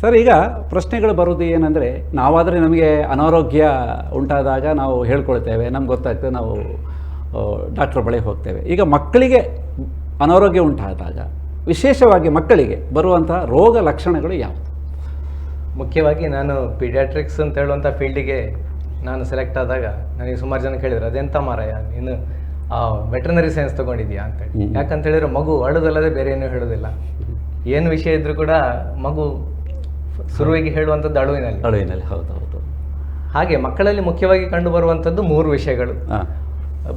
Sir ಈಗ ಪ್ರಶ್ನೆಗಳು ಬರೋದು ಏನಂದರೆ ನಾವಾದರೆ ನಮಗೆ ಅನಾರೋಗ್ಯ ಉಂಟಾದಾಗ ನಾವು ಹೇಳ್ಕೊಳ್ತೇವೆ ನಮ್ಗೆ ಗೊತ್ತಾಗ್ತದೆ ನಾವು ಡಾಕ್ಟ್ರ್ ಬಳಿ ಹೋಗ್ತೇವೆ. ಈಗ ಮಕ್ಕಳಿಗೆ ಅನಾರೋಗ್ಯ ಉಂಟಾದಾಗ ವಿಶೇಷವಾಗಿ ಮಕ್ಕಳಿಗೆ ಬರುವಂತಹ ರೋಗ ಲಕ್ಷಣಗಳು ಯಾವುದು? ಮುಖ್ಯವಾಗಿ ನಾನು ಪೀಡಿಯಾಟ್ರಿಕ್ಸ್ ಅಂತ ಹೇಳುವಂಥ ಫೀಲ್ಡಿಗೆ ನಾನು ಸೆಲೆಕ್ಟ್ ಆದಾಗ ನನಗೆ ಸುಮಾರು ಜನ ಕೇಳಿದ್ರು ಅದೆಂತ ಮಾರಾಯ ನೀನು ವೆಟರ್ನರಿ ಸೈನ್ಸ್ ತೊಗೊಂಡಿದ್ಯಾ? ಅಂತೇಳಿ. ಯಾಕಂತ ಹೇಳಿದ್ರೆ ಮಗು ಅಳುದಲ್ಲದೆ ಬೇರೆ ಏನೂ ಹೇಳೋದಿಲ್ಲ ಏನು ವಿಷಯ ಇದ್ರೂ ಕೂಡ ಮಗು ಶುರುವಿಗೆ ಹೇಳುವಂಥದ್ದು ಅಳುವಿನಲ್ಲಿ. ಅಳುವಿನಲ್ಲಿ ಹೌದು ಹೌದು. ಹಾಗೆ ಮಕ್ಕಳಲ್ಲಿ ಮುಖ್ಯವಾಗಿ ಕಂಡು ಬರುವಂಥದ್ದು ಮೂರು ವಿಷಯಗಳು.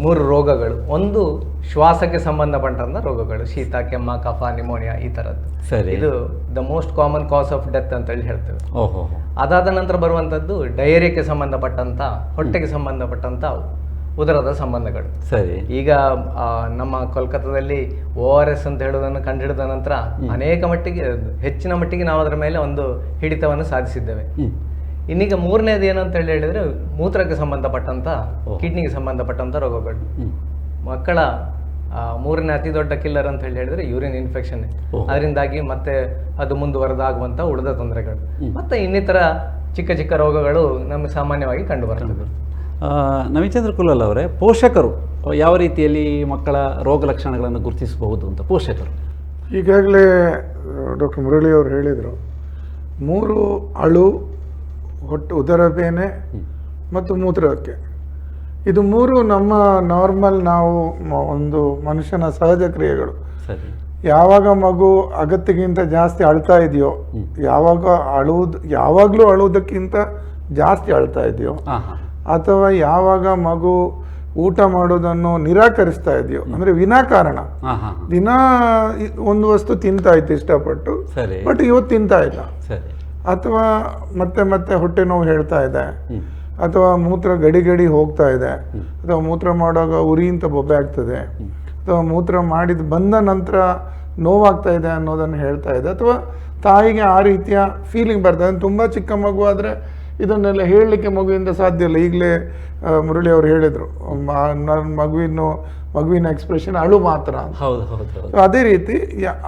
ಮೂರು ರೋಗಗಳು. ಒಂದು ಶ್ವಾಸಕ್ಕೆ ಸಂಬಂಧಪಟ್ಟಂತ ರೋಗಗಳು ಶೀತ ಕೆಮ್ಮ ಕಫ ನಿಮೋನಿಯಾ ಈ ಥರದ್ದು. ಸರಿ. ಇದು the most common cause of death ಅಂತ ಹೇಳಿ ಹೇಳ್ತೇವೆ. ಓಹೋ ಅದಾದ ನಂತರ ಬರುವಂಥದ್ದು ಡಯರಿಯಾಕ್ಕೆ ಸಂಬಂಧಪಟ್ಟಂಥ ಹೊಟ್ಟೆಗೆ ಸಂಬಂಧಪಟ್ಟಂಥ ಉದರದ ಸಂಬಂಧಗಳು. ಸರಿ. ಈಗ ನಮ್ಮ ಕೋಲ್ಕತ್ತಾದಲ್ಲಿ ಓ ಆರ್ ಎಸ್ ಅಂತ ಹೇಳೋದನ್ನು ಕಂಡುಹಿಡಿದ ನಂತರ ಅನೇಕ ಮಟ್ಟಿಗೆ ಹೆಚ್ಚಿನ ಮಟ್ಟಿಗೆ ನಾವು ಅದರ ಮೇಲೆ ಒಂದು ಹಿಡಿತವನ್ನು ಸಾಧಿಸಿದ್ದೇವೆ. ಇನ್ನೀಗ ಮೂರನೇದು ಏನು ಅಂತ ಹೇಳಿ ಹೇಳಿದ್ರೆ ಮೂತ್ರಕ್ಕೆ ಸಂಬಂಧಪಟ್ಟಂಥ ಕಿಡ್ನಿಗೆ ಸಂಬಂಧಪಟ್ಟಂಥ ರೋಗಗಳು. ಮಕ್ಕಳ ಮೂರನೇ ಅತಿ ದೊಡ್ಡ ಕಿಲ್ಲರ್ ಅಂತ ಹೇಳಿ ಹೇಳಿದ್ರೆ ಯೂರಿನ್ ಇನ್ಫೆಕ್ಷನ್ ಅದರಿಂದಾಗಿ ಮತ್ತೆ ಅದು ಮುಂದುವರೆದಾಗುವಂಥ ಉಳಿದ ತೊಂದರೆಗಳು. ಮತ್ತೆ ಇನ್ನಿತರ ಚಿಕ್ಕ ಚಿಕ್ಕ ರೋಗಗಳು ನಮಗೆ ಸಾಮಾನ್ಯವಾಗಿ ಕಂಡು ಬರ್ತದೆ. ನವೀಚಂದ್ರ ಕುಲಲ್ ಅವರೇ ಪೋಷಕರು. ಯಾವ ರೀತಿಯಲ್ಲಿ ಮಕ್ಕಳ ರೋಗ ಲಕ್ಷಣಗಳನ್ನು ಗುರುತಿಸಬಹುದು ಅಂತ ಪೋಷಕರು. ಈಗಾಗಲೇ ಡಾಕ್ಟರ್ ಮುರಳಿ ಅವರು ಹೇಳಿದರು ಮೂರು ಅಳು ಹೊಟ್ಟು ಉದರ ಬೇನೆ ಮತ್ತು ಮೂತ್ರಕ್ಕೆ. ಇದು ಮೂರು ನಮ್ಮ ನಾರ್ಮಲ್ ನಾವು ಒಂದು ಮನುಷ್ಯನ ಸಹಜ ಕ್ರಿಯೆಗಳು. ಯಾವಾಗ ಮಗು ಅಗತ್ಯಕ್ಕಿಂತ ಜಾಸ್ತಿ ಅಳ್ತಾ ಇದೆಯೋ ಯಾವಾಗ ಅಳುವುದು ಯಾವಾಗಲೂ ಅಳುವುದಕ್ಕಿಂತ ಜಾಸ್ತಿ ಅಳ್ತಾ ಇದೆಯೋ ಅಥವಾ ಯಾವಾಗ ಮಗು ಊಟ ಮಾಡೋದನ್ನು ನಿರಾಕರಿಸ್ತಾ ಇದೆಯೋ ಅಂದರೆ ವಿನಾಕಾರಣ ದಿನ ಒಂದು ವಸ್ತು ತಿಂತಾ ಇತ್ತು ಇಷ್ಟಪಟ್ಟು ಬಟ್ ಇವತ್ತು ತಿಂತಾ ಇಲ್ಲ. ಅಥವಾ ಮತ್ತೆ ಮತ್ತೆ ಹೊಟ್ಟೆ ನೋವು ಹೇಳ್ತಾ ಇದೆ ಅಥವಾ ಮೂತ್ರ ಗಡಿ ಗಡಿ ಹೋಗ್ತಾ ಇದೆ ಅಥವಾ ಮೂತ್ರ ಮಾಡುವಾಗ ಉರಿ ಅಂತ ಬೊಬ್ಬೆ ಆಗ್ತದೆ ಅಥವಾ ಮೂತ್ರ ಮಾಡಿದ ಬಂದ ನಂತರ ನೋವಾಗ್ತಾ ಇದೆ ಅನ್ನೋದನ್ನು ಹೇಳ್ತಾ ಇದೆ ಅಥವಾ ತಾಯಿಗೆ ಆ ರೀತಿಯ ಫೀಲಿಂಗ್ ಬರ್ತದೆ. ತುಂಬ ಚಿಕ್ಕ ಮಗು ಆದರೆ ಇದನ್ನೆಲ್ಲ ಹೇಳಲಿಕ್ಕೆ ಮಗುವಿಂದ ಸಾಧ್ಯ ಇಲ್ಲ. ಈಗಲೇ ಮುರಳಿ ಅವರು ಹೇಳಿದರು ನನ್ನ ಮಗುವಿನ ಮಗುವಿನ ಎಕ್ಸ್ಪ್ರೆಷನ್ ಅಳು ಮಾತ್ರ ಹೌದು ಅದೇ ರೀತಿ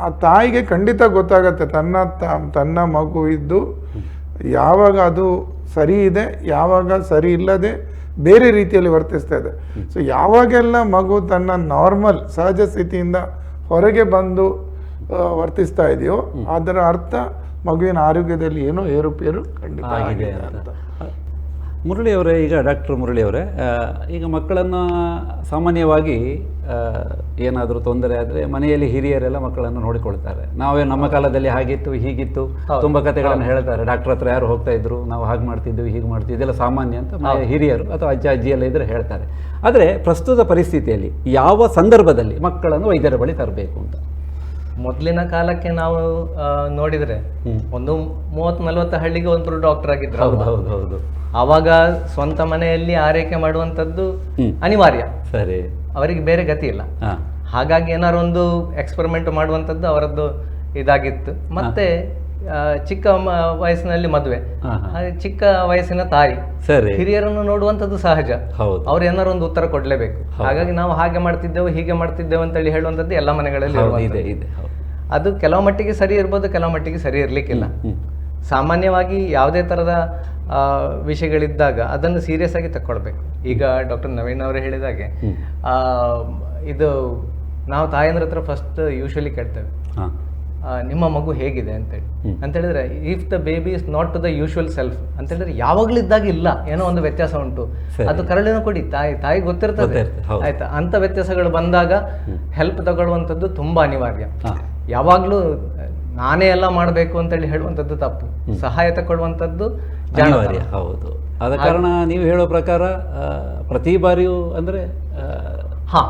ಆ ತಾಯಿಗೆ ಖಂಡಿತ ಗೊತ್ತಾಗತ್ತೆ ತನ್ನ ತನ್ನ ಮಗು ಇದ್ದು ಯಾವಾಗ ಅದು ಸರಿ ಇದೆ ಯಾವಾಗ ಸರಿ ಇಲ್ಲದೆ ಬೇರೆ ರೀತಿಯಲ್ಲಿ ವರ್ತಿಸ್ತಾ ಇದೆ. ಸೊ ಯಾವಾಗೆಲ್ಲ ಮಗು ತನ್ನ ನಾರ್ಮಲ್ ಸಹಜ ಸ್ಥಿತಿಯಿಂದ ಹೊರಗೆ ಬಂದು ವರ್ತಿಸ್ತಾ ಇದೆಯೋ ಅದರ ಅರ್ಥ ಮಗುವಿನ ಆರೋಗ್ಯದಲ್ಲಿ ಏನೋ ಏರುಪೇರು ಖಂಡಿತ ಆಗಿದೆ ಅಂತ. ಅಂತ. ಮುರಳಿ ಅವರೇ ಈಗ ಡಾಕ್ಟರ್ ಮುರಳಿಯವರೇ ಈಗ ಮಕ್ಕಳನ್ನು ಸಾಮಾನ್ಯವಾಗಿ ಏನಾದರೂ ತೊಂದರೆ ಆದರೆ ಮನೆಯಲ್ಲಿ ಹಿರಿಯರೆಲ್ಲ ಮಕ್ಕಳನ್ನು ನೋಡಿಕೊಳ್ತಾರೆ. ನಾವೇ ನಮ್ಮ ಕಾಲದಲ್ಲಿ ಹಾಗಿತ್ತು ಹೀಗಿತ್ತು. ತುಂಬ ಕಥೆಗಳನ್ನು ಹೇಳ್ತಾರೆ. ಡಾಕ್ಟರ್ ಹತ್ರ ಯಾರು ಹೋಗ್ತಾ ಇದ್ರು ನಾವು ಹಾಗೆ ಮಾಡ್ತಿದ್ವಿ ಹೀಗೆ ಮಾಡ್ತಿದ್ವಿ ಇದೆಲ್ಲ ಸಾಮಾನ್ಯ ಅಂತ ಹಿರಿಯರು ಅಥವಾ ಅಜ್ಜ ಅಜ್ಜಿ ಎಲ್ಲ ಇದ್ರೆ ಹೇಳ್ತಾರೆ. ಆದರೆ ಪ್ರಸ್ತುತ ಪರಿಸ್ಥಿತಿಯಲ್ಲಿ ಯಾವ ಸಂದರ್ಭದಲ್ಲಿ ಮಕ್ಕಳನ್ನು ವೈದ್ಯರ ಬಳಿ ತರಬೇಕು ಅಂತ? ಮೊದಲಿನ ಕಾಲಕ್ಕೆ ನಾವು ನೋಡಿದ್ರೆ ಒಂದು ಮೂವತ್ ನಲವತ್ತು ಹಳ್ಳಿಗೆ ಒಂದು ಡಾಕ್ಟರ್ ಆಗಿದ್ರು ಹೌದು ಹೌದು ಹೌದು. ಅವಾಗ ಸ್ವಂತ ಮನೆಯಲ್ಲಿ ಆರೈಕೆ ಮಾಡುವಂಥದ್ದು ಅನಿವಾರ್ಯ. ಸರಿ. ಅವರಿಗೆ ಬೇರೆ ಗತಿ ಇಲ್ಲ. ಹಾಗಾಗಿ ಏನಾದ್ರು ಒಂದು ಎಕ್ಸ್ಪೆರಿಮೆಂಟ್ ಮಾಡುವಂಥದ್ದು ಅವರದ್ದು ಇದಾಗಿತ್ತು. ಮತ್ತೆ ಚಿಕ್ಕ ಮ- ವಯಸ್ಸಿನಲ್ಲಿ ಮದುವೆ. ಚಿಕ್ಕ ವಯಸ್ಸಿನ ತಾಯಿ. ಸರಿ. ಹಿರಿಯರನ್ನು ನೋಡುವಂಥದ್ದು ಸಹಜ. ಹೌದು. ಅವ್ರು ಏನಾರು ಒಂದು ಉತ್ತರ ಕೊಡ್ಲೇಬೇಕು. ಹಾಗಾಗಿ ನಾವು ಹಾಗೆ ಮಾಡ್ತಿದ್ದೆವು ಹೀಗೆ ಮಾಡ್ತಿದ್ದೆವು ಅಂತೇಳಿ ಹೇಳುವಂಥದ್ದು ಎಲ್ಲ ಮನೆಗಳಲ್ಲಿ ಹೌದು ಇರುವಂಥದ್ದು. ಇದೆ ಇದೆ ಹೌದು. ಅದು ಕೆಲವು ಮಟ್ಟಿಗೆ ಸರಿ ಇರ್ಬೋದು ಕೆಲವು ಮಟ್ಟಿಗೆ ಸರಿ ಇರ್ಲಿಕ್ಕಿಲ್ಲ. ಸಾಮಾನ್ಯವಾಗಿ ಯಾವುದೇ ಥರದ ಆ, ವಿಷಯಗಳಿದ್ದಾಗ ಅದನ್ನು ಸೀರಿಯಸ್ ಆಗಿ ತಕ್ಕೊಳ್ಬೇಕು. ಈಗ ಡಾಕ್ಟರ್ ನವೀನ್ ಅವರು ಹೇಳಿದಾಗೆ ಹ್ಮ್. ಆ, ಇದು ನಾವು ತಾಯಂದ್ರ ಹತ್ರ ಫಸ್ಟ್ ಯೂಶಲಿ ಕೇಳ್ತೇವೆ. ನಿಮ್ಮ ಮಗು ಹೇಗಿದೆ ಅಂತೇಳಿ ಹೇಳಿ. ಅಂತ ಹೇಳಿದ್ರೆ if the baby is not to the usual self ಅಂತ ಹೇಳಿದ್ರೆ ಯಾವಾಗಲೂ ಇದ್ದಾಗ ಇಲ್ಲ. ಏನೋ ಒಂದು ವ್ಯತ್ಯಾಸ ಉಂಟು. ಅದು ಕರಳಿನ ಕೊಡಿ. ತಾಯಿ ತಾಯಿ ಗೊತ್ತಿರ್ತದೆ. ಆಯ್ತಾ? ಅಂತ ವ್ಯತ್ಯಾಸಗಳು ಬಂದಾಗ ಹೆಲ್ಪ್ ತಗೊಳ್ಳುವಂಥದ್ದು ತುಂಬಾ ಅನಿವಾರ್ಯ. ಯಾವಾಗ್ಲೂ ನಾನೇ ಎಲ್ಲ ಮಾಡಬೇಕು ಅಂತೇಳಿ ಹೇಳುವಂಥದ್ದು ತಪ್ಪು. ಸಹಾಯ ತಗೊಳ್ಳುವಂಥದ್ದು ಜಾನುವಾರಿ ಹೌದು. ಆದ ಕಾರಣ ನೀವು ಹೇಳೋ ಪ್ರಕಾರ ಪ್ರತಿ ಬಾರಿಯೂ ಅಂದ್ರೆ ಹಾ.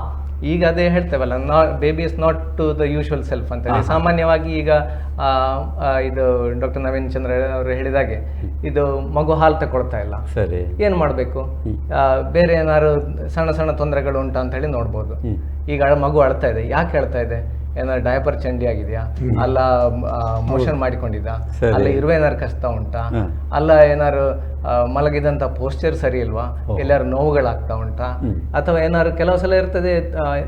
ಈಗ ಅದೇ ಹೇಳ್ತೇವಲ್ಲ ನಾ baby is not to the usual self ಅಂತ ಹೇಳಿ ಸಾಮಾನ್ಯವಾಗಿ ಈಗ ಇದು ಡಾಕ್ಟರ್ ನವೀನ್ ಚಂದ್ರ ಅವರು ಹೇಳಿದಾಗೆ ಇದು ಮಗು ಹಾಲು ತಗೊಳ್ತಾ ಇಲ್ಲ. ಸರಿ. ಏನು ಮಾಡಬೇಕು? ಬೇರೆ ಏನಾದ್ರು ಸಣ್ಣ ಸಣ್ಣ ತೊಂದರೆಗಳು ಉಂಟಾ ಅಂತ ಹೇಳಿ ನೋಡ್ಬೋದು ಈಗ ಮಗು ಅಳ್ತಾ ಇದೆ. ಯಾಕೆ ಹೇಳ್ತಾ ಇದೆ? ಏನಾದ್ರು ಡಯಪರ್ ಚಂಡಿ ಆಗಿದೆಯಾ? ಅಲ್ಲ ಮೋಷನ್ ಮಾಡಿಕೊಂಡಿದ್ದ? ಅಲ್ಲ ಇರುವೆ ಏನಾರು ಕಸ್ತಾ ಉಂಟಾ? ಅಲ್ಲ ಏನಾರು ಮಲಗಿದಂತ ಪೋಸ್ಚರ್ ಸರಿ ಇಲ್ವಾ? ಎಲ್ಲಾರು ನೋವುಗಳಾಗ್ತಾ ಉಂಟಾ. ಅಥವಾ ಏನಾದ್ರು ಕೆಲವು ಸಲ ಇರ್ತದೆ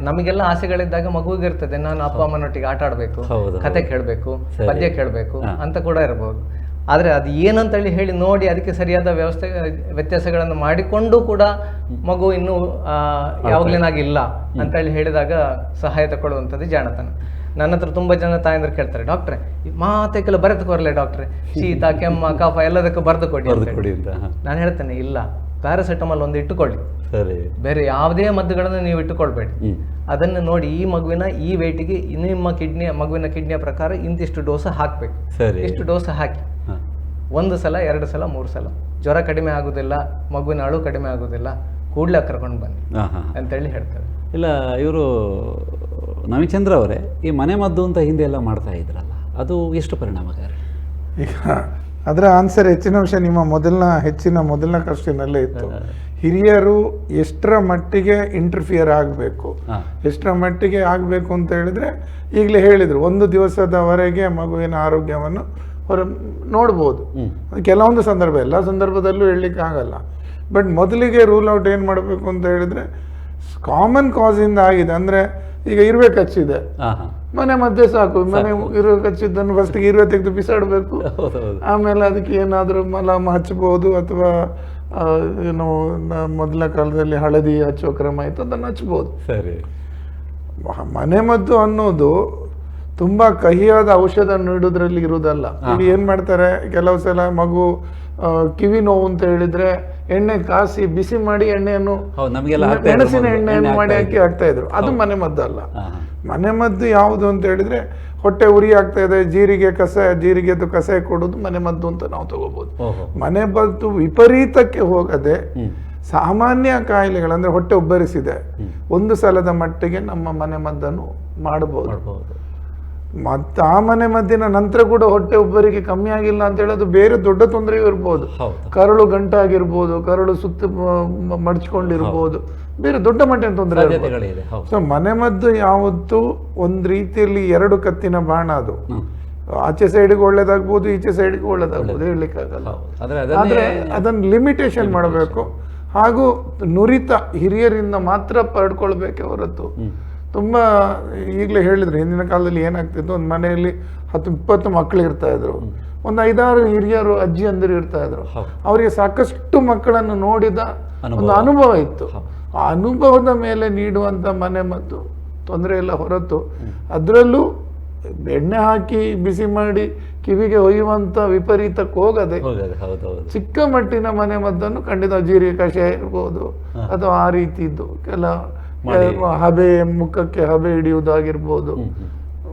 ನಮಗೆಲ್ಲ ಆಸೆಗಳಿದ್ದಾಗ ಮಗುವಿಗೆ ಇರ್ತದೆ ನಾನು ಅಪ್ಪ ಅಮ್ಮನೊಟ್ಟಿಗೆ ಆಟ ಆಡ್ಬೇಕು ಕತೆ ಕೇಳಬೇಕು ಪದ್ಯ ಕೇಳಬೇಕು ಅಂತ ಕೂಡ ಇರಬಹುದು ಆದರೆ ಅದು ಏನಂತೇಳಿ ಹೇಳಿ ನೋಡಿ ಅದಕ್ಕೆ ಸರಿಯಾದ ವ್ಯವಸ್ಥೆ ವ್ಯತ್ಯಾಸಗಳನ್ನು ಮಾಡಿಕೊಂಡು ಕೂಡ ಮಗು ಇನ್ನೂ ಯಾವಾಗ್ಲೇನಾಗಿಲ್ಲ ಅಂತೇಳಿ ಹೇಳಿದಾಗ ಸಹಾಯ ತಗೊಳ್ಳುವಂಥದ್ದು ಜಾಣತನ. ನನ್ನ ಹತ್ರ ತುಂಬ ಜನ ತಾಯಂದ್ರೆ ಕೇಳ್ತಾರೆ ಡಾಕ್ಟ್ರೆ ಮಾತೆಲ್ಲ ಬರೆದು ಕೊರಲೆ ಡಾಕ್ಟ್ರೆ? ಶೀತ ಕೆಮ್ಮ ಕಫ ಎಲ್ಲದಕ್ಕೂ ಬರೆದು ಕೊಡಿ. ನಾನು ಹೇಳ್ತೇನೆ ಇಲ್ಲ ಪ್ಯಾರಾಸೆಟಮಾಲ್ ಒಂದು ಇಟ್ಟುಕೊಳ್ಳಿ. ಸರಿ. ಬೇರೆ ಯಾವುದೇ ಮದ್ದುಗಳನ್ನು ನೀವು ಇಟ್ಟುಕೊಳ್ಬೇಡಿ. ಅದನ್ನು ನೋಡಿ ಈ ಮಗುವಿನ ಈ ವೇಟಿಗೆ ನಿಮ್ಮ ಕಿಡ್ನಿಯ ಮಗುವಿನ ಕಿಡ್ನಿಯ ಪ್ರಕಾರ ಇಂತಿಷ್ಟು ಡೋಸ ಹಾಕ್ಬೇಕು. ಸರಿ. ಇಷ್ಟು ಡೋಸ ಹಾಕಿ. ಒಂದು ಸಲ ಎರಡು ಸಲ ಮೂರು ಸಲ. ಜ್ವರ ಕಡಿಮೆ ಆಗೋದಿಲ್ಲ ಮಗುವಿನ ಅಳು ಕಡಿಮೆ ಆಗೋದಿಲ್ಲ ಕೂಡಲೇ ಕರ್ಕೊಂಡು ಬನ್ನಿ ಹಾ ಹಾ ಅಂತೇಳಿ ಹೇಳ್ತಾರೆ. ಇಲ್ಲ ಇವರು ನವಿಚಂದ್ರ ಅವರೇ ಈ ಮನೆ ಮದ್ದು ಅಂತ ಹಿಂದೆ ಎಲ್ಲ ಮಾಡ್ತಾ ಇದ್ರಲ್ಲ ಅದು ಎಷ್ಟು ಪರಿಣಾಮಕಾರಿ? ಈಗ ಅದರ ಆನ್ಸರ್ ಹೆಚ್ಚಿನ ಅಂಶ ನಿಮ್ಮ ಮೊದಲನ ಹೆಚ್ಚಿನ ಮೊದಲನ ಕಷ್ಟಿನಲ್ಲೇ ಇತ್ತು. ಹಿರಿಯರು ಎಷ್ಟರ ಮಟ್ಟಿಗೆ ಇಂಟರ್ಫಿಯರ್ ಆಗಬೇಕು? ಎಷ್ಟರ ಮಟ್ಟಿಗೆ ಆಗಬೇಕು ಅಂತ ಹೇಳಿದ್ರೆ ಈಗಲೇ ಹೇಳಿದರು ಒಂದು ದಿವಸದವರೆಗೆ ಮಗುವಿನ ಆರೋಗ್ಯವನ್ನು ಹೊರ ನೋಡ್ಬೋದು. ಕೆಲವೊಂದು ಸಂದರ್ಭ ಎಲ್ಲ ಸಂದರ್ಭದಲ್ಲೂ ಹೇಳಲಿಕ್ಕೆ ಆಗಲ್ಲ. ಬಟ್ ಮೊದಲಿಗೆ ರೂಲ್ ಔಟ್ ಏನು ಮಾಡಬೇಕು ಅಂತ ಹೇಳಿದ್ರೆ ಕಾಮನ್ ಕಾಸಿಂದ ಆಗಿದೆ. ಅಂದರೆ ಈಗ ಇರುವೆ ಕಚ್ಚಿದೆ. ಮನೆ ಮಧ್ಯೆ ಸಾಕು. ಮನೆ ಇರುವೆ ಕಚ್ಚಿದ್ದನ್ನು ಫಸ್ಟಿಗೆ ಇರುವೆ ತೆಗೆದು ಬಿಸಾಡಬೇಕು. ಆಮೇಲೆ ಅದಕ್ಕೆ ಏನಾದರೂ ಮಲಮ ಹಚ್ಚಬಹುದು ಅಥವಾ ಏನು ಮೊದಲ ಕಾಲದಲ್ಲಿ ಹಳದಿ ಹಚ್ಚೋ ಕ್ರಮ ಇತ್ತು ಅದನ್ನು ಹಚ್ಬೋದು. ಸರಿ. ಮನೆ ಮದ್ದು ಅನ್ನೋದು ತುಂಬಾ ಕಹಿಯಾದ ಔಷಧ ನೀಡೋದ್ರಲ್ಲಿ ಇರುವುದಲ್ಲ. ಇಲ್ಲಿ ಏನ್ ಮಾಡ್ತಾರೆ? ಕೆಲವು ಸಲ ಮಗು ಕಿವಿ ನೋವು ಅಂತ ಹೇಳಿದ್ರೆ ಎಣ್ಣೆ ಕಾಸಿ ಬಿಸಿ ಮಾಡಿ ಎಣ್ಣೆಯನ್ನು ಮೆಣಸಿನ. ಎಣ್ಣೆಯನ್ನು ಎಣ್ಣೆ ಮಾಡಿ ಹಾಕಿ ಹಾಕ್ತಾ ಇದ್ರು. ಅದು ಮನೆ ಮದ್ದಲ್ಲ ಹಾ ಮನೆ ಮದ್ದು ಯಾವುದು ಅಂತ ಹೇಳಿದ್ರೆ ಹೊಟ್ಟೆ ಉರಿ ಆಗ್ತಾ ಇದೆ ಜೀರಿಗೆ ಕಸ ಜೀರಿಗೆದು ಕಷಾಯ ಕೊಡೋದು ಮನೆ ಮದ್ದು ಅಂತ ನಾವು ತಗೋಬಹುದು ಮನೆ ಮದ್ದು ವಿಪರೀತಕ್ಕೆ ಹೋಗದೆ ಸಾಮಾನ್ಯ ಕಾಯಿಲೆಗಳಂದ್ರೆ ಹೊಟ್ಟೆ ಉಬ್ಬರಿಸಿದೆ. ಒಂದು ಸಲದ ಮಟ್ಟಿಗೆ ನಮ್ಮ ಮನೆ ಮದ್ದನ್ನು ಮಾಡಬಹುದು. ಮತ್ತೆ ಆ ಮನೆ ಮದ್ದಿನ ನಂತರ ಕೂಡ ಹೊಟ್ಟೆ ಒಬ್ಬರಿಗೆ ಕಮ್ಮಿ ಆಗಿಲ್ಲ ಅಂತ ಹೇಳೋದು ಬೇರೆ ದೊಡ್ಡ ತೊಂದರೆಯೂ ಇರ್ಬೋದು. ಕರಳು ಗಂಟಾಗಿರ್ಬೋದು ಕರಳು ಸುತ್ತ ಮಡಚ್ಕೊಂಡಿರ್ಬೋದು. ಬೇರೆ ದೊಡ್ಡ ಮಟ್ಟಿನ ತೊಂದರೆ ಸೊ ಮನೆ ಮದ್ದು ಯಾವತ್ತು ಒಂದು ರೀತಿಯಲ್ಲಿ ಎರಡು ಕತ್ತಿನ ಬಾಣ ಅದು. ಆಚೆ ಸೈಡ್ಗೆ ಒಳ್ಳೇದಾಗ್ಬೋದು ಈಚೆ ಸೈಡ್ಗೆ ಒಳ್ಳೇದಾಗ್ಬೋದು ಹೇಳಲಿಕ್ಕಾಗಲ್ಲ ಆದರೆ ಅದನ್ನೇ ಲಿಮಿಟೇಷನ್ ಮಾಡಬೇಕು. ಹಾಗೂ ನುರಿತ ಹಿರಿಯರಿಂದ ಮಾತ್ರ ಪಡ್ಕೊಳ್ಬೇಕೆ ಹೊರತು. ತುಂಬ ಈಗಲೇ ಹೇಳಿದ್ರೆ ಹಿಂದಿನ ಕಾಲದಲ್ಲಿ ಏನಾಗ್ತಿತ್ತು? ಒಂದು ಮನೆಯಲ್ಲಿ ಹತ್ತು ಇಪ್ಪತ್ತು ಮಕ್ಕಳು ಇರ್ತಾ ಇದ್ರು. ಒಂದು ಐದಾರು ಹಿರಿಯರು ಅಜ್ಜಿ ಅಂದಿರು ಇರ್ತಾ ಇದ್ರು. ಹೌದು. ಅವರಿಗೆ ಸಾಕಷ್ಟು ಮಕ್ಕಳನ್ನು ನೋಡಿದ ಒಂದು ಅನುಭವ ಇತ್ತು. ಆ ಅನುಭವದ ಮೇಲೆ ನೀಡುವಂಥ ಮನೆ ಮತ್ತು ತೊಂದರೆ ಎಲ್ಲ ಹೊರತು ಅದರಲ್ಲೂ ಎಣ್ಣೆ ಹಾಕಿ ಬಿಸಿ ಮಾಡಿ ಕಿವಿಗೆ ಒಯ್ಯುವಂತ ವಿಪರೀತಕ್ಕೆ ಹೋಗದೆ ಚಿಕ್ಕ ಮಟ್ಟಿನ ಮನೆ ಮದ್ದನ್ನು ಖಂಡಿತ ಜೀರಿಗೆ ಕಷಾಯ ಇರ್ಬೋದು ಅಥವಾ ಆ ರೀತಿದ್ದು ಕೆಲ. ಹಬೆ ಮುಖಕ್ಕೆ ಹಬೆ ಹಿಡಿಯುವುದಾಗಿರ್ಬೋದು.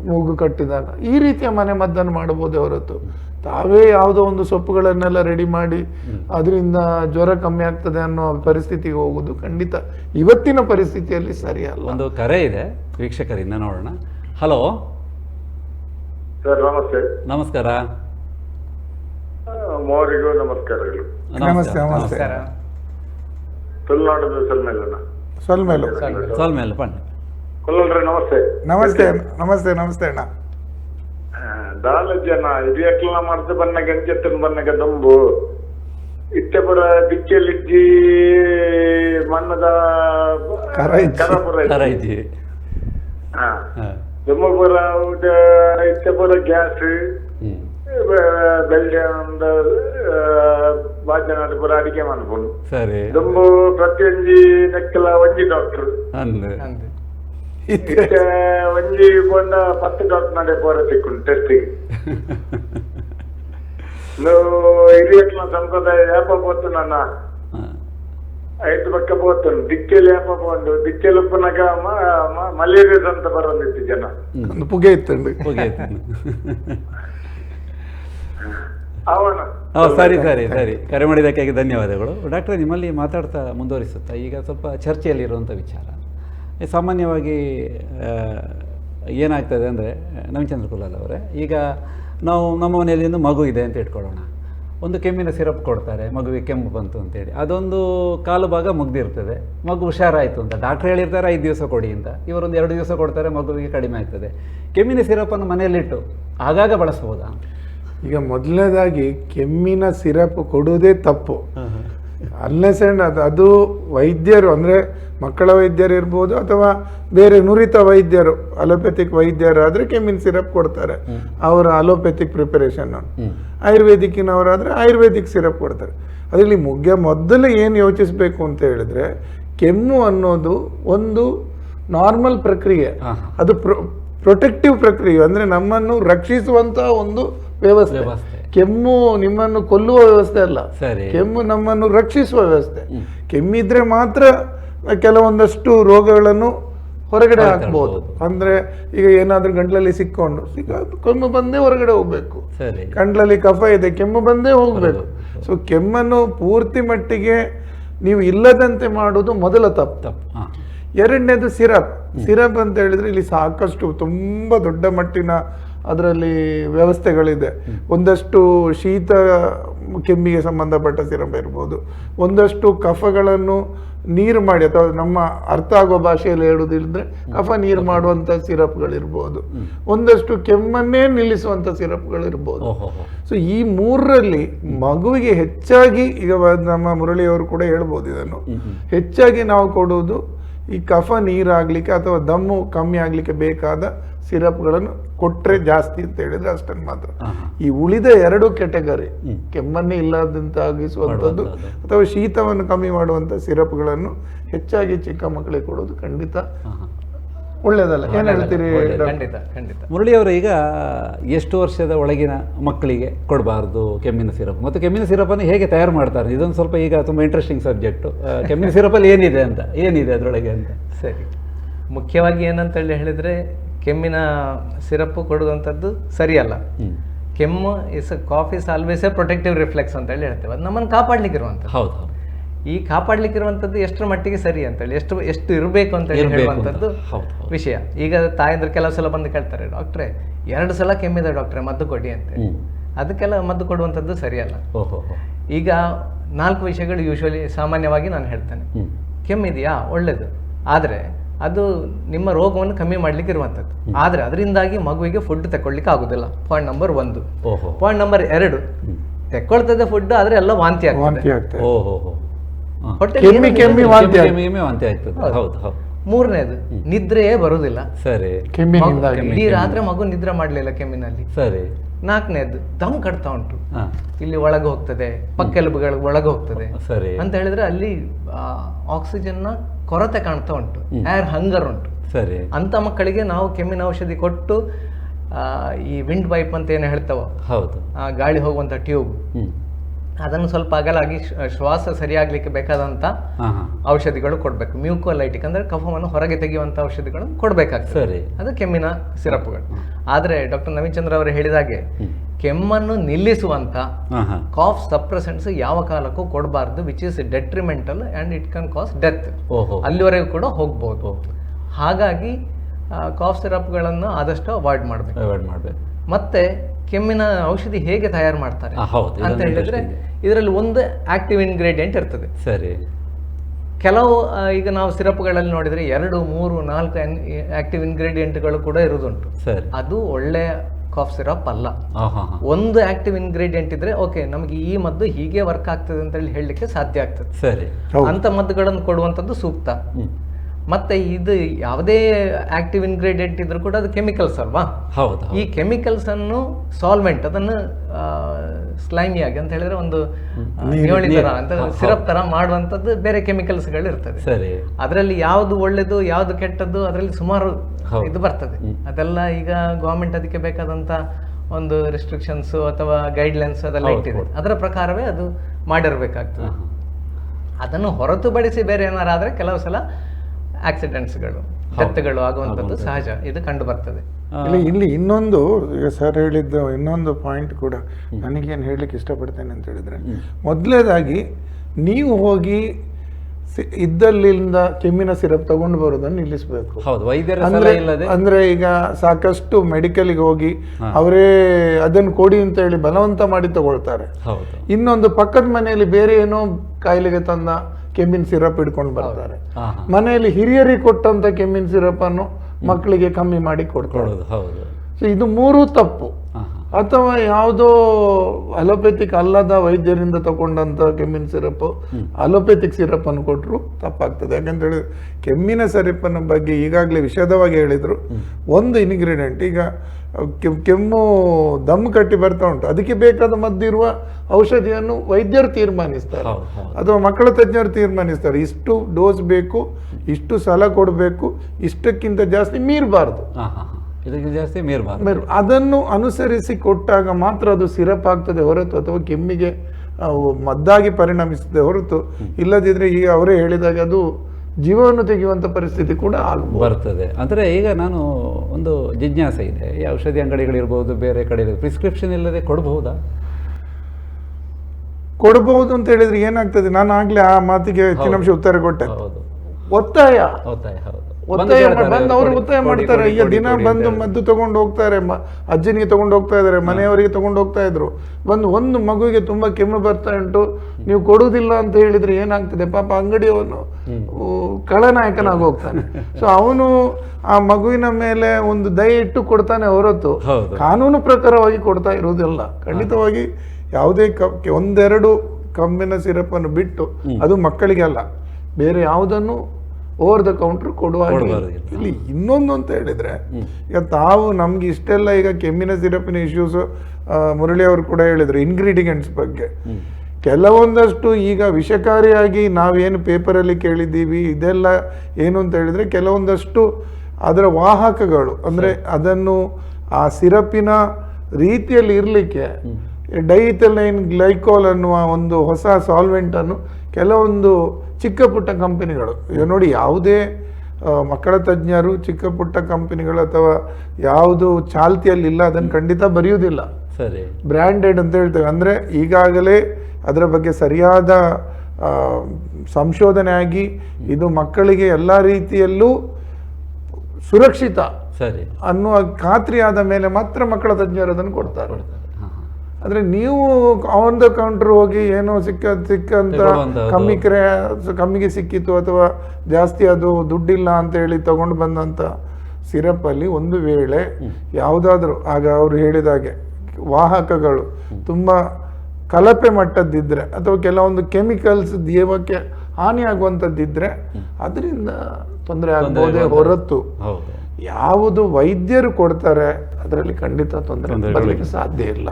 ಮೂಗು ಕಟ್ಟಿದಾಗ. ಈ ರೀತಿಯ ಮನೆ ಮದ್ದನ್ನು ಮಾಡಬಹುದೇ ಹೊರತು. ತಾವೇ ಯಾವುದೋ ಒಂದು ಸೊಪ್ಪುಗಳನ್ನೆಲ್ಲ ರೆಡಿ ಮಾಡಿ ಅದರಿಂದ ಜ್ವರ ಕಮ್ಮಿ ಆಗ್ತದೆ ಅನ್ನೋ ಪರಿಸ್ಥಿತಿಗೆ ಹೋಗುದು ಖಂಡಿತ. ಇವತ್ತಿನ ಪರಿಸ್ಥಿತಿಯಲ್ಲಿ ಸರಿಯಲ್ಲ ಒಂದು ಕರೆ ಇದೆ. ವೀಕ್ಷಕರಿಂದ ನೋಡೋಣ. ಹಲೋ. ಸರ್ ನಮಸ್ತೆ. ನಮಸ್ಕಾರ. ಆ, ಮೂವರಿಗೂ ನಮಸ್ಕಾರಗಳು. ನಮಸ್ಕಾರ. ತುಳುನಾಡು ಸಲ್ಮೇಲನ ಸೊಲ್ಮೇಲು ಸಾಲ್ ಮೇಲೆ ಪಣ್ಣ ಕೊಲ್ಲಲ್ರಿ ನಮಸ್ತೆ ನಮಸ್ತೆ ನಮಸ್ತೆ ನಮಸ್ತೆ ಅಣ್ಣ ಆ, ದಾಲ ಜನ ಇದಿಯಟ್ಲ ಮಾಡ್ದು ಬನ್ನ ಗಂಜೆತ್ತನ್ ಬನ್ನಗ ದಂಬು ಇತ್ತೆ ಪುರ ದಿಕ್ಕೆಲಿಜ್ಜಿ ಮಣ್ಣದ ಕರ ಇಜ್ಜಿ. ಕರಪುರ ಕರ ಇಜ್ಜಿ ಹಾ ಹಾ. ದುಮ್ಮ ಪುರ ಊಟ ಇತ್ತೆ ಪುರ ಗ್ಯಾಸ್ ಹ್ಮ್ ರಾಜನಾಥ್ ಪುರಾಣಿಕೆ ಮನ್ಪುಂಡು ಸರಿ ದುಂಬು ಪ್ರತಿಯೊಂಜಿ ನೆಕ್ಕಲ ಒಂಜಿ ಡಾಕ್ಟರ್ ಇತ್ತ ಒಂಜಿ ಪೋಂಡ ಪತ್ತು ಡಾಕ್ಟರ್ ನಡೆ ಪೋರ ತಿಕ್ಕುಂಡು ಟೆಸ್ಟಿಂಗ್ ಹಿರಿಯಕ್ಲ ಸಂಪ್ರದಾಯ ಯಾಪ ಪೋತು ನನ್ನ ಐದು ಪಕ್ಕ ಪೋತುಂಡು ದಿಕ್ಕೆಲಿ ಯಾಪ ಪೋಂಡು ದಿಕ್ಕೆಲಿ ಉಪ್ಪನಕ ಮಲೇರಿಯಸ್ ಅಂತ ಬರೋದಿತ್ತು ಜನ ಪುಗೆ ಇತ್ತಂಡು ಪುಗೆ ಸರಿ ಸರಿ ಸರಿ. ಕರೆ ಮಾಡಿದ್ದಕ್ಕಾಗಿ ಧನ್ಯವಾದಗಳು. ಡಾಕ್ಟರ್ ನಿಮ್ಮಲ್ಲಿ ಮಾತಾಡ್ತಾ ಮುಂದುವರಿಸುತ್ತಾ ಈಗ ಸ್ವಲ್ಪ ಚರ್ಚೆಯಲ್ಲಿರುವಂಥ ವಿಚಾರ. ಸಾಮಾನ್ಯವಾಗಿ ಏನಾಗ್ತದೆ ಅಂದರೆ ನವಚಂದ್ರ ಕುಲಾಲ್ ಅವರೇ ಈಗ ನಾವು ನಮ್ಮ ಮನೆಯಲ್ಲಿ ಒಂದು ಮಗು ಇದೆ ಅಂತ ಇಟ್ಕೊಳ್ಳೋಣ. ಒಂದು ಕೆಮ್ಮಿನ ಸಿರಪ್ ಕೊಡ್ತಾರೆ ಮಗುವಿಗೆ ಕೆಮ್ಮು ಬಂತು ಅಂತೇಳಿ. ಅದೊಂದು ಕಾಲು ಭಾಗ ಮುಗ್ದಿರ್ತದೆ. ಮಗು ಹುಷಾರಾಯಿತು ಅಂತ. ಡಾಕ್ಟ್ರ್ ಹೇಳಿರ್ತಾರೆ ಐದು ದಿವಸ ಕೊಡಿ ಅಂತ. ಇವರೊಂದು ಎರಡು ದಿವಸ ಕೊಡ್ತಾರೆ ಮಗುವಿಗೆ ಕಡಿಮೆ ಆಗ್ತದೆ. ಕೆಮ್ಮಿನ ಸಿರಪನ್ನು ಮನೆಯಲ್ಲಿಟ್ಟು ಆಗಾಗ ಬಳಸ್ಬೋದಾ? ಈಗ ಮೊದಲನೇದಾಗಿ ಕೆಮ್ಮಿನ ಸಿರಪ್ ಕೊಡುವುದೇ ತಪ್ಪು. ಆ್ಯಂಡ್ ಅದು ಅದು ವೈದ್ಯರು ಅಂದರೆ ಮಕ್ಕಳ ವೈದ್ಯರು ಇರ್ಬೋದು ಅಥವಾ ಬೇರೆ ನುರಿತ ವೈದ್ಯರು ಅಲೋಪೆಥಿಕ್ ವೈದ್ಯರಾದರೆ ಕೆಮ್ಮಿನ ಸಿರಪ್ ಕೊಡ್ತಾರೆ. ಅವರ ಅಲೋಪೆಥಿಕ್ ಪ್ರಿಪರೇಷನ್ ಆಯುರ್ವೇದಿಕ್ಕಿನವರಾದರೆ ಆಯುರ್ವೇದಿಕ್ ಸಿರಪ್ ಕೊಡ್ತಾರೆ. ಅದರಲ್ಲಿ ಮುಗ್ಯ ಮೊದಲು ಏನು ಯೋಚಿಸಬೇಕು ಅಂತ ಹೇಳಿದ್ರೆ ಕೆಮ್ಮು ಅನ್ನೋದು ಒಂದು ನಾರ್ಮಲ್ ಪ್ರಕ್ರಿಯೆ. ಅದು ಪ್ರೊಟೆಕ್ಟಿವ್ ಪ್ರಕ್ರಿಯೆ. ಅಂದರೆ ನಮ್ಮನ್ನು ರಕ್ಷಿಸುವಂತಹ ಒಂದು ವ್ಯವಸ್ಥೆ. ಕೆಮ್ಮು ನಿಮ್ಮನ್ನು ಕೊಲ್ಲುವ ವ್ಯವಸ್ಥೆ ಅಲ್ಲ. ಕೆಮ್ಮು ನಮ್ಮನ್ನು ರಕ್ಷಿಸುವ ವ್ಯವಸ್ಥೆ. ಕೆಮ್ಮಿದ್ರೆ ಮಾತ್ರ ಕೆಲವೊಂದಷ್ಟು ರೋಗಗಳನ್ನು ಹೊರಗಡೆ ಹಾಕ್ಬೋದು. ಅಂದ್ರೆ ಈಗ ಏನಾದ್ರೂ ಗಂಟ್ಲಲ್ಲಿ ಸಿಕ್ಕೊಂಡು ಸಿಕ್ಕ ಕೆಮ್ಮು ಬಂದೇ ಹೊರಗಡೆ ಹೋಗ್ಬೇಕು. ಗಂಟ್ಲಲ್ಲಿ ಕಫ ಇದೆ ಕೆಮ್ಮು ಬಂದೇ ಹೋಗ್ಬೇಕು. ಸೊ ಕೆಮ್ಮನ್ನು ಪೂರ್ತಿ ಮಟ್ಟಿಗೆ ನೀವು ಇಲ್ಲದಂತೆ ಮಾಡೋದು ಮೊದಲ ತಪ್ಪು. ತಪ್ಪು. ಎರಡನೇದು ಸಿರಪ್. ಸಿರಪ್ ಅಂತ ಹೇಳಿದ್ರೆ ಇಲ್ಲಿ ಸಾಕಷ್ಟು ತುಂಬಾ ದೊಡ್ಡ ಮಟ್ಟಿನ ಅದರಲ್ಲಿ ವ್ಯವಸ್ಥೆಗಳಿದೆ. ಒಂದಷ್ಟು ಶೀತ ಕೆಮ್ಮಿಗೆ ಸಂಬಂಧಪಟ್ಟ ಸಿರಪ್ ಇರ್ಬೋದು. ಒಂದಷ್ಟು ಕಫಗಳನ್ನು ನೀರು ಮಾಡಿ ಅಥವಾ ನಮ್ಮ ಅರ್ಥ ಆಗುವ ಭಾಷೆಯಲ್ಲಿ ಹೇಳುವುದಿಲ್ಲದ್ರೆ ಕಫ ನೀರು ಮಾಡುವಂಥ ಸಿರಪ್ಗಳಿರ್ಬೋದು. ಒಂದಷ್ಟು ಕೆಮ್ಮನ್ನೇ ನಿಲ್ಲಿಸುವಂಥ ಸಿರಪ್ಗಳಿರ್ಬೋದು. ಸೊ ಈ ಮೂರರಲ್ಲಿ ಮಗುವಿಗೆ ಹೆಚ್ಚಾಗಿ ಈಗ ನಮ್ಮ ಮುರಳಿಯವರು ಕೂಡ ಹೇಳ್ಬೋದು ಇದನ್ನು. ಹೆಚ್ಚಾಗಿ ನಾವು ಕೊಡುವುದು ಈ ಕಫ ನೀರಾಗಲಿಕ್ಕೆ ಅಥವಾ ದಮ್ಮು ಕಮ್ಮಿ ಆಗಲಿಕ್ಕೆ ಬೇಕಾದ ಸಿರಪ್ಗಳನ್ನು ಕೊಟ್ರೆ ಜಾಸ್ತಿ ಅಂತ ಹೇಳಿದ್ರೆ ಅಷ್ಟನ್ನು ಮಾತ್ರ. ಈ ಉಳಿದ ಎರಡು ಕೆಟಗರಿ ಕೆಮ್ಮನ್ನೇ ಇಲ್ಲದಂತಾಗಿಸುವಂಥದ್ದು. ಅಥವಾ ಶೀತವನ್ನು ಕಮ್ಮಿ ಮಾಡುವಂಥ ಸಿರಪ್ಗಳನ್ನು ಹೆಚ್ಚಾಗಿ ಚಿಕ್ಕ ಮಕ್ಕಳಿಗೆ ಕೊಡೋದು ಖಂಡಿತ ಒಳ್ಳೇದಲ್ಲ ಏನು ಹೇಳ್ತೀರಿ? ಖಂಡಿತ ಖಂಡಿತ. ಮುರಳಿಯವರು ಈಗ ಎಷ್ಟು ವರ್ಷದ ಒಳಗಿನ ಮಕ್ಕಳಿಗೆ ಕೊಡಬಾರ್ದು ಕೆಮ್ಮಿನ ಸಿರಪ್? ಮತ್ತು ಕೆಮ್ಮಿನ ಸಿರಪನ್ನು ಹೇಗೆ ತಯಾರು ಮಾಡ್ತಾರೆ? ಇದೊಂದು ಸ್ವಲ್ಪ ಈಗ ತುಂಬ ಇಂಟ್ರೆಸ್ಟಿಂಗ್ ಸಬ್ಜೆಕ್ಟು ಕೆಮ್ಮಿನ ಸಿರಪಲ್ಲಿ ಏನಿದೆ ಅಂತ? ಏನಿದೆ ಅದರೊಳಗೆ ಅಂತ? ಸರಿ. ಮುಖ್ಯವಾಗಿ ಏನಂತೇಳಿ ಹೇಳಿದರೆ ಕೆಮ್ಮಿನ ಸಿರಪ್ ಕೊಡುವಂಥದ್ದು ಸರಿಯಲ್ಲ. ಕೆಮ್ಮು is cough is always a protective reflex ಅಂತ ಹೇಳಿ ಹೇಳ್ತೇವೆ. ಅದು ನಮ್ಮನ್ನು ಕಾಪಾಡ್ಲಿಕ್ಕಿರುವಂಥದ್ದು. ಹೌದು ಹೌದು. ಈ ಕಾಪಾಡ್ಲಿಕ್ಕಿರುವಂಥದ್ದು ಎಷ್ಟರ ಮಟ್ಟಿಗೆ ಸರಿ ಅಂತೇಳಿ ಎಷ್ಟು ಎಷ್ಟು ಇರಬೇಕು ಅಂತ. ಹೇಳಿ ಹೇಳುವಂಥದ್ದು. ವಿಷಯ. ಈಗ ತಾಯಂದ್ರೆ ಕೆಲವು ಸಲ ಬಂದು ಕೇಳ್ತಾರೆ ಡಾಕ್ಟ್ರೆ ಎರಡು ಸಲ ಕೆಮ್ಮಿದೆ ಡಾಕ್ಟ್ರೆ ಮದ್ದು ಕೊಡಿ ಅಂತ. ಅದಕ್ಕೆಲ್ಲ ಮದ್ದು ಕೊಡುವಂಥದ್ದು ಸರಿಯಲ್ಲ. ಈಗ ನಾಲ್ಕು ವಿಷಯಗಳು ಯೂಶ್ವಲಿ ಸಾಮಾನ್ಯವಾಗಿ ನಾನು ಹೇಳ್ತೇನೆ. ಕೆಮ್ಮಿದೆಯಾ? ಒಳ್ಳೇದು. ಆದರೆ ಅದು ನಿಮ್ಮ ರೋಗವನ್ನು ಕಮ್ಮಿ ಮಾಡ್ಲಿಕ್ಕೆ ಇರುವಂಥದ್ದು. ಆದರೆ ಅದರಿಂದಾಗಿ ಮಗುವಿಗೆ ಫುಡ್ ತಗೊಳ್ಲಿಕ್ಕೆ ಆಗುದಿಲ್ಲ. ಪಾಯಿಂಟ್ ನಂಬರ್ ಒಂದು. ಓಹೋ. ಪಾಯಿಂಟ್ ನಂಬರ್ ಎರಡು. ತೆಕ್ಕೊಳ್ತದೆ ಫುಡ್ ಆದರೆ ಎಲ್ಲ ವಾಂತಿ ಆಗ್ತದೆ. ವಾಂತಿ ಆಗ್ತದೆ. ಓಹೋ ಹೋ. ಹಾಂ. ಹೊಟ್ಟೆಲಿ ಕೆಮ್ಮಿ ಕೆಮ್ಮಿ ವಾಂತಿ ಕೆಮ್ಮಿ ಕೆಮ್ಮಿ ವಾಂತಿ ಆಗ್ತದೆ. ಹೌದು. ಹೌದು ಮೂರನೇದು ನಿದ್ರೆಯೇ ಬರುದಿಲ್ಲ. ಸರಿ. ರಾತ್ರಿ ಮಗು ನಿದ್ರೆ ಮಾಡಲಿಲ್ಲ ಕೆಮ್ಮಿನಲ್ಲಿ. ಸರಿ. ನಾಲ್ಕನೇದು ದಮ್ ಕಟ್ತಾ ಉಂಟು. ಇಲ್ಲಿ ಒಳಗೆ ಹೋಗ್ತದೆ ಪಕ್ಕೆಲುಬುಗಳ ಒಳಗೆ ಹೋಗ್ತದೆ. ಸರಿ. ಅಂತ ಹೇಳಿದ್ರೆ ಅಲ್ಲಿ ಆಕ್ಸಿಜನ್ನ ಕೊರತೆ ಕಾಣ್ತಾ ಉಂಟು. ಏರ್ ಹಂಗರ್ ಉಂಟು. ಸರಿ. ಅಂತ ಮಕ್ಕಳಿಗೆ ನಾವು ಕೆಮ್ಮಿನ ಔಷಧಿ ಕೊಟ್ಟು ಈ ವಿಂಡ್ ಪೈಪ್ ಅಂತ ಏನು ಹೇಳ್ತಾವ? ಹೌದು. ಆ ಗಾಳಿ ಹೋಗುವಂತ ಟ್ಯೂಬ್ ಅದನ್ನು ಸ್ವಲ್ಪ ಅಗಲಾಗಿ ಶ್ವ- ಶ್ವಾಸ ಸರಿಯಾಗ್ಲಿಕ್ಕೆ ಬೇಕಾದಂಥ ಔಷಧಿಗಳು ಕೊಡಬೇಕು. ಮ್ಯೂಕೋಲೈಟಿಕ್ ಅಂದರೆ ಕಫವನ್ನು ಹೊರಗೆ ತೆಗೆಯುವಂಥ ಔಷಧಿಗಳು ಕೊಡಬೇಕಾಗ್ತದೆ. ಸರಿ. ಅದು ಕೆಮ್ಮಿನ ಸಿರಪ್ಗಳು ಆದರೆ ಡಾಕ್ಟರ್ ನವೀನ್ಚಂದ್ರ ಅವರು ಹೇಳಿದಾಗೆ ಕೆಮ್ಮನ್ನು ನಿಲ್ಲಿಸುವಂಥ ಕಾಫ್ ಸಪ್ರೆಸೆಂಟ್ಸ್ ಯಾವ ಕಾಲಕ್ಕೂ ಕೊಡಬಾರ್ದು which is detrimental and it can cause death ಓಹೋ. ಅಲ್ಲಿವರೆಗೂ ಕೂಡ ಹೋಗ್ಬೋದು. ಹಾಗಾಗಿ ಕಾಫ್ ಸಿರಪ್ಗಳನ್ನು ಆದಷ್ಟು ಅವಾಯ್ಡ್ ಮಾಡಬೇಕು. ಅವಾಯ್ಡ್ ಮಾಡಬೇಕು. ಮತ್ತೆ ಕೆಮ್ಮಿನ ಔಷಧಿ ಹೇಗೆ ತಯಾರು ಮಾಡ್ತಾರೆ ಹೌದು, ಅಂತ ಹೇಳಿದ್ರೆ ಇದರಲ್ಲಿ ಒಂದು ಆಕ್ಟಿವ್ ಇಂಗ್ರೀಡಿಯೆಂಟ್ ಇರ್ತದೆ. ಸರಿ. ಕೆಲವು ಈಗ ನಾವು ಸಿರಪ್ಗಳಲ್ಲಿ ನೋಡಿದ್ರೆ ಎರಡು ಮೂರು ನಾಲ್ಕು ಆಕ್ಟಿವ್ ಇಂಗ್ರೀಡಿಯೆಂಟ್ಗಳು ಕೂಡ ಇರುವುದುಂಟು. ಸರಿ. ಅದು ಒಳ್ಳೆ ಕಾಫ್ ಸಿರಪ್ ಅಲ್ಲ. ಹಾಂ ಹಾಂ ಹಾಂ. ಒಂದು ಆಕ್ಟಿವ್ ಇಂಗ್ರೀಡಿಯೆಂಟ್ ಇದ್ರೆ ಓಕೆ ನಮಗೆ ಈ ಮದ್ದು ಹೀಗೆ ವರ್ಕ್ ಆಗ್ತದೆ ಅಂತ ಹೇಳಿ ಹೇಳಲಿಕ್ಕೆ ಸಾಧ್ಯ ಆಗ್ತದೆ. ಸರಿ. ಅಂತ ಮದ್ದುಗಳನ್ನು ಕೊಡುವಂಥದ್ದು ಸೂಕ್ತ. ಮತ್ತೆ ಇದು ಯಾವುದೇ ಆಕ್ಟಿವ್ ಇಂಗ್ರೀಡಿಯೆಂಟ್ ಇದ್ರೂ ಕೂಡ ಅದು ಕೆಮಿಕಲ್ಸ್ ಅಲ್ವಾ? ಹೌದು ಈ ಕೆಮಿಕಲ್ಸ್ ಅನ್ನು ಸಾಲ್ವೆಂಟ್ ಅದನ್ನು ಸ್ಲೈಮಿ ಆಗಿ ಅಂತ ಹೇಳಿದ್ರೆ ಒಂದು ಅಂತ ಸಿರಪ್ ತರ ಮಾಡುವಂತದ್ದು ಬೇರೆ ಕೆಮಿಕಲ್ಸ್ಗಳು ಇರ್ತದೆ ಸರಿ. ಅದರಲ್ಲಿ ಯಾವುದು ಒಳ್ಳೆದು ಯಾವುದು ಕೆಟ್ಟದ್ದು ಅದರಲ್ಲಿ ಸುಮಾರು ಇದು ಬರ್ತದೆ. ಅದೆಲ್ಲ ಈಗ ಗವರ್ಮೆಂಟ್ ಅದಕ್ಕೆ ಬೇಕಾದಂತ ಒಂದು ರೆಸ್ಟ್ರಿಕ್ಷನ್ಸ್ ಅಥವಾ ಗೈಡ್ಲೈನ್ಸ್ ಅದೆಲ್ಲ ಇಟ್ಟಿದೆ. ಅದರ ಪ್ರಕಾರವೇ ಅದು ಮಾಡಿರ್ಬೇಕಾಗ್ತದೆ. ಅದನ್ನು ಹೊರತುಪಡಿಸಿ ಬೇರೆ ಏನಾರಾದ್ರೆ ಕೆಲವು ಸಲ ಆಕ್ಸಿಡೆಂಟ್ಸ್ಗಳು ಡೆತ್ಗಳು ಆಗುವಂಥದ್ದು ಸಹಜ. ಇದು ಕಂಡು ಬರ್ತದೆ ಇಲ್ಲಿ ಇಲ್ಲಿ ಇನ್ನೊಂದು ಈಗ ಸರ್ ಹೇಳಿದ್ದು ಇನ್ನೊಂದು ಪಾಯಿಂಟ್ ಕೂಡ ನನಗೇನು ಹೇಳಲಿಕ್ಕೆ ಇಷ್ಟಪಡ್ತೇನೆ ಅಂತ ಹೇಳಿದ್ರೆ ಮೊದಲೇದಾಗಿ ನೀವು ಹೋಗಿ ಇದ್ದಲ್ಲಿಂದ ಕೆಮ್ಮಿನ ಸಿರಪ್ ತಗೊಂಡು ಬರೋದನ್ನು ನಿಲ್ಲಿಸಬೇಕು. ಹೌದು ವೈದ್ಯರ ಅಂದ್ರೆ ಸಲಹೆ ಇಲ್ಲದೆ. ಅಂದ್ರೆ ಈಗ ಸಾಕಷ್ಟು ಮೆಡಿಕಲ್ಗೆ ಹೋಗಿ ಅವರೇ ಅದನ್ನು ಕೊಡಿ ಅಂತ ಹೇಳಿ ಬಲವಂತ ಮಾಡಿ ತಗೊಳ್ತಾರೆ. ಹೌದು. ಇನ್ನೊಂದು ಪಕ್ಕದ ಮನೆಯಲ್ಲಿ ಬೇರೆ ಏನೋ ಕಾಯಿಲೆಗೆ ತಂದ ಕೆಮ್ಮಿನ ಸಿರಪ್ ಹಿಡ್ಕೊಂಡು ಬರ್ತಾರೆ. ಮನೆಯಲ್ಲಿ ಹಿರಿಯರಿಗೆ ಕೊಟ್ಟಂತ ಕೆಮ್ಮಿನ ಸಿರಪ್ ಅನ್ನು ಮಕ್ಕಳಿಗೆ ಕಮ್ಮಿ ಮಾಡಿ ಕೊಡ್ತಾರೆ. ಸೊ ಇದು ಮೂರು ತಪ್ಪು. ಅಥವಾ ಯಾವುದೋ ಅಲೋಪೆಥಿಕ್ ಅಲ್ಲದ ವೈದ್ಯರಿಂದ ತಗೊಂಡಂತ ಕೆಮ್ಮಿನ ಸಿರಪ್ ಅಲೋಪೆಥಿಕ್ ಸಿರಪ್ ಅನ್ನು ಕೊಟ್ಟರು ತಪ್ಪಾಗ್ತದೆ. ಯಾಕಂತ ಹೇಳಿದ್ರೆ ಕೆಮ್ಮಿನ ಸಿರಪ್ನ ಬಗ್ಗೆ ಈಗಾಗಲೇ ವಿಷಾದವಾಗಿ ಹೇಳಿದ್ರು. ಒಂದು ಇನ್ಗ್ರೀಡಿಯೆಂಟ್ ಈಗ ಕೆಮ್- ಕೆಮ್ಮು ದಮ್ ಕಟ್ಟಿ ಬರ್ತಾ ಉಂಟು. ಅದಕ್ಕೆ ಬೇಕಾದ ಮದ್ದಿರುವ ಔಷಧಿಯನ್ನು ವೈದ್ಯರು ತೀರ್ಮಾನಿಸ್ತಾರೆ. ಅಥವಾ ಮಕ್ಕಳ ತಜ್ಞರು ತೀರ್ಮಾನಿಸ್ತಾರೆ. ಇಷ್ಟು ಡೋಸ್ ಬೇಕು ಇಷ್ಟು ಸಲ ಕೊಡಬೇಕು ಇಷ್ಟಕ್ಕಿಂತ ಜಾಸ್ತಿ ಮೀರಬಾರ್ದು. ಹಾಂ ಹಾಂ ಹಾಂ ಇದಕ್ಕೆ ಜಾಸ್ತಿ ಮೀರಬಾರ್ದು ಮೇರು ಅದನ್ನು ಅನುಸರಿಸಿ ಕೊಟ್ಟಾಗ ಮಾತ್ರ ಅದು ಸಿರಪ್ ಆಗ್ತದೆ ಹೊರತು ಅಥವಾ ಕೆಮ್ಮಿಗೆ ಮದ್ದಾಗಿ ಪರಿಣಮಿಸ್ತದೆ ಹೊರತು. ಇಲ್ಲದಿದ್ರೆ ಈಗ ಅವರೇ ಹೇಳಿದಾಗ ಅದು ಜೀವವನ್ನು ತೆಗೆಯುವಂಥ ಪರಿಸ್ಥಿತಿ ಕೂಡ ಬರ್ತದೆ. ಅಂದರೆ ಈಗ ನಾನು ಒಂದು ಜಿಜ್ಞಾಸೆ ಇದೆ. ಈ ಔಷಧಿ ಅಂಗಡಿಗಳಿರ್ಬೋದು ಬೇರೆ ಕಡೆ ಪ್ರಿಸ್ಕ್ರಿಪ್ಷನ್ ಇಲ್ಲದೆ ಕೊಡಬಹುದಾ? ಕೊಡಬಹುದು ಅಂತ ಹೇಳಿದ್ರೆ ಏನಾಗ್ತದೆ? ನಾನು ಆಗ್ಲೇ ಆ ಮಾತಿಗೆ ಹೆಚ್ಚಿನ ಅಂಶ ಉತ್ತರ ಕೊಟ್ಟೆ. ಹೌದು. ಒತ್ತಾಯ. ಒತ್ತಾಯ ಹೌದು. ಒತ್ತಾಯ ಬಂದು ಅವರು ಕೊಡಿ, ಒತ್ತಾಯ ಮಾಡ್ತಾರೆ. ಈಗ ದಿನ ಬಂದು. ಮದ್ದು ತಗೊಂಡು ಹೋಗ್ತಾರೆ ಅಜ್ಜನಿಗೆ ತಗೊಂಡು ಹೋಗ್ತಾ ಇದ್ದಾರೆ ಮನೆಯವರಿಗೆ ತಗೊಂಡು ಹೋಗ್ತಾ ಇದ್ರು. ಬಂದು ಒಂದು ಮಗುವಿಗೆ ತುಂಬಾ ಕೆಮ್ಮು ಬರ್ತಾ ಉಂಟು. ನೀವು ಕೊಡುವುದಿಲ್ಲ ಅಂತ ಹೇಳಿದ್ರೆ ಏನಾಗ್ತದೆ? ಪಾಪ ಅಂಗಡಿಯವನು ಕಳನಾಯಕನಾಗಿ ಹೋಗ್ತಾನೆ. ಸೊ ಅವನು ಆ ಮಗುವಿನ ಮೇಲೆ ಒಂದು ದಯ ಇಟ್ಟು ಕೊಡ್ತಾನೆ ಹೊರತು. ಕಾನೂನು ಪ್ರಕಾರವಾಗಿ ಕೊಡ್ತಾ ಇರುವುದಿಲ್ಲ. ಖಂಡಿತವಾಗಿ ಯಾವುದೇ ಒಂದೆರಡು ಕಮ್ಮಿನ ಸಿರಪ್ ಅನ್ನು ಬಿಟ್ಟು ಅದು ಮಕ್ಕಳಿಗೆ ಅಲ್ಲ. ಬೇರೆ ಯಾವುದನ್ನು ಓವರ್ ದ ಕೌಂಟರ್ ಕೊಡುವ ಇಲ್ಲಿ ಇನ್ನೊಂದು ಅಂತ ಹೇಳಿದ್ರೆ ಈಗ ತಾವು ನಮ್ಗೆ ಇಷ್ಟೆಲ್ಲ ಈಗ ಕೆಮ್ಮಿನ ಸಿರಪಿನ ಇಶ್ಯೂಸ್ ಮುರಳಿ ಅವರು ಕೂಡ ಹೇಳಿದ್ರು ಇಂಗ್ರೀಡಿಯೆಂಟ್ಸ್ ಬಗ್ಗೆ. ಕೆಲವೊಂದಷ್ಟು ಈಗ ವಿಷಕಾರಿಯಾಗಿ ನಾವೇನು ಪೇಪರಲ್ಲಿ ಕೇಳಿದ್ದೀವಿ ಇದೆಲ್ಲ ಏನು ಅಂತ ಹೇಳಿದ್ರೆ ಕೆಲವೊಂದಷ್ಟು ಅದರ ವಾಹಕಗಳು ಅಂದ್ರೆ ಅದನ್ನು ಆ ಸಿರಪಿನ ರೀತಿಯಲ್ಲಿ ಇರಲಿಕ್ಕೆ ಡೈತಲೈನ್ ಗ್ಲೈಕೋಲ್ ಅನ್ನುವ ಒಂದು ಹೊಸ ಸಾಲ್ವೆಂಟನ್ನು ಕೆಲವೊಂದು ಚಿಕ್ಕ ಪುಟ್ಟ ಕಂಪನಿಗಳು ನೋಡಿ ಯಾವುದೇ ಮಕ್ಕಳ ತಜ್ಞರು ಚಿಕ್ಕ ಪುಟ್ಟ ಕಂಪನಿಗಳು ಅಥವಾ ಯಾವುದು ಚಾಲ್ತಿಯಲ್ಲಿ ಇಲ್ಲ ಅದನ್ನು ಖಂಡಿತ ಬರೆಯುವುದಿಲ್ಲ. ಸರಿ. ಬ್ರ್ಯಾಂಡೆಡ್ ಅಂತ ಹೇಳ್ತೇವೆ. ಅಂದರೆ ಈಗಾಗಲೇ ಅದರ ಬಗ್ಗೆ ಸರಿಯಾದ ಸಂಶೋಧನೆ ಆಗಿ ಇದು ಮಕ್ಕಳಿಗೆ ಎಲ್ಲ ರೀತಿಯಲ್ಲೂ ಸುರಕ್ಷಿತ ಸರಿ. ಅನ್ನುವ ಖಾತ್ರಿಯಾದ ಆದ ಮೇಲೆ ಮಾತ್ರ ಮಕ್ಕಳ ತಜ್ಞರು ಅದನ್ನು ಕೊಡ್ತಾರೆ. ಅಂದ್ರೆ ನೀವು ಆನ್ ದ ಕೌಂಟರ್ ಹೋಗಿ ಏನೋ ಸಿಕ್ಕ ಸಿಕ್ಕಂತ ಕಮ್ಮಿ ಕ್ರೇ ಕಮ್ಮಿಗೆ ಸಿಕ್ಕಿತ್ತು ಅಥವಾ ಜಾಸ್ತಿ ಅದು ದುಡ್ಡಿಲ್ಲ ಅಂತ ಹೇಳಿ ತಗೊಂಡು ಬಂದಂತ ಸಿರಪ್ ಅಲ್ಲಿ ಒಂದು ವೇಳೆ ಯಾವುದಾದ್ರೂ ಆಗ ಅವರು ಹೇಳಿದಾಗೆ ವಾಹಕಗಳು ತುಂಬಾ ಕಲಪೆ ಮಟ್ಟದ್ದಿದ್ರೆ ಅಥವಾ ಕೆಲವೊಂದು ಕೆಮಿಕಲ್ಸ್ ದೇಹಕ್ಕೆ ಹಾನಿಯಾಗುವಂಥದ್ದಿದ್ರೆ ಅದರಿಂದ ತೊಂದರೆ ಆಗ್ಬೋದೇ ಹೊರತು. ಯಾವುದು ವೈದ್ಯರು ಕೊಡ್ತಾರೆ ಅದರಲ್ಲಿ ಖಂಡಿತ ತೊಂದರೆ ಬರಲಿಕ್ಕೆ ಸಾಧ್ಯ ಇಲ್ಲ.